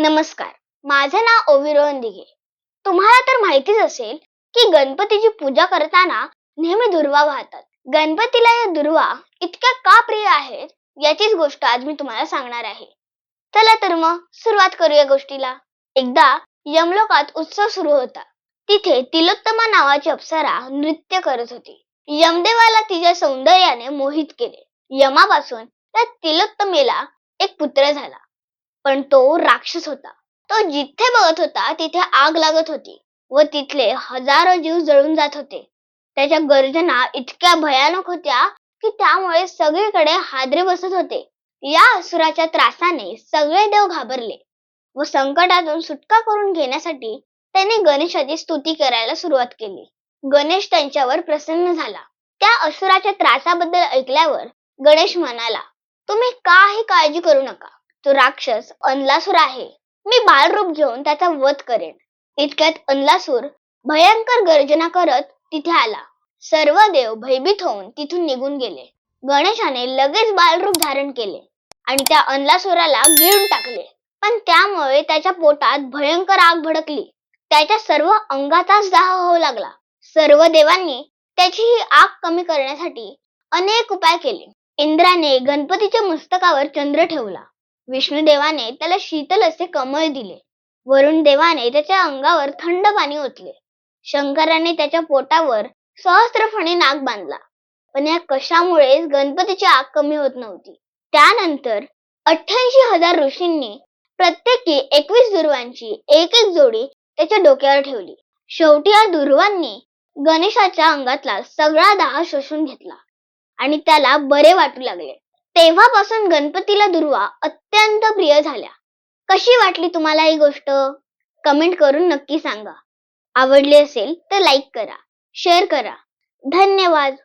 नमस्कार माझं नाव ओविरोहन दिघे तुम्हाला तर माहितीच असेल की गणपतीची पूजा करताना नेहमी दुर्वा वाहतात. गणपतीला या दुर्वा इतक्या का प्रिय आहेत याचीच गोष्ट आज मी तुम्हाला सांगणार आहे. चला तर मग सुरुवात करूया गोष्टीला. एकदा यमलोकात उत्सव सुरू होता. तिथे तिलोत्तमा नावाची अप्सरा नृत्य करत होती. यमदेवाला तिच्या सौंदर्याने मोहित केले. यमापासून त्या तिलोत्तमेला एक पुत्र झाला. पण तो राक्षस होता. तो जिथे बघत होता तिथे आग लागत होती व तिथले हजारो जीव जळून जात होते. त्याच्या गर्जना इतक्या भयानक होत्या की त्यामुळे सगळीकडे हादरे बसत होते. या असुराच्या त्रासाने सगळे देव घाबरले व संकटातून सुटका करून घेण्यासाठी त्याने गणेशाची स्तुती करायला सुरुवात केली. गणेश त्यांच्यावर प्रसन्न झाला. त्या असुराच्या त्रासाबद्दल ऐकल्यावर गणेश म्हणाला तुम्ही काही काळजी करू नका. तो राक्षस अनलासूर आहे. मी बालरूप घेऊन त्याचा वध करेन. इतक्यात अनलासूर भयंकर गर्जना करत तिथे आला. सर्व देव भयभीत होऊन तिथून निघून गेले. गणेशाने लगेच बालरूप धारण केले आणि त्या अनलासुराला गिळून टाकले. पण त्यामुळे त्याच्या पोटात भयंकर आग भडकली. त्याच्या सर्व अंगाचाच दाह होऊ लागला. सर्व देवांनी त्याची ही आग कमी करण्यासाठी अनेक उपाय केले. इंद्राने गणपतीच्या मस्तकावर चंद्र ठेवला. विष्णुदेवाने त्याला शीतल असे कमळ दिले. वरुण देवाने त्याच्या अंगावर थंड पाणी ओतले. शंकराने त्याच्या पोटावर सहस्त्रफणे नाग बांधला. पण या कशामुळेच गणपतीची आग कमी होत नव्हती. त्यानंतर अठ्ठ्याऐंशी हजार ऋषींनी प्रत्येकी एकवीस दुर्वांची एक एक जोडी त्याच्या डोक्यावर ठेवली. शेवटी या दुर्वांनी गणेशाच्या अंगातला सगळा दाह शोषून घेतला आणि त्याला बरे वाटू लागले. तेव्हापासून गणपतीला दुर्वा अत्यंत प्रिय झाल्या. कशी वाटली तुम्हाला ही गोष्ट? कमेंट करून नक्की सांगा. आवडली असेल तर लाईक करा शेअर करा. धन्यवाद.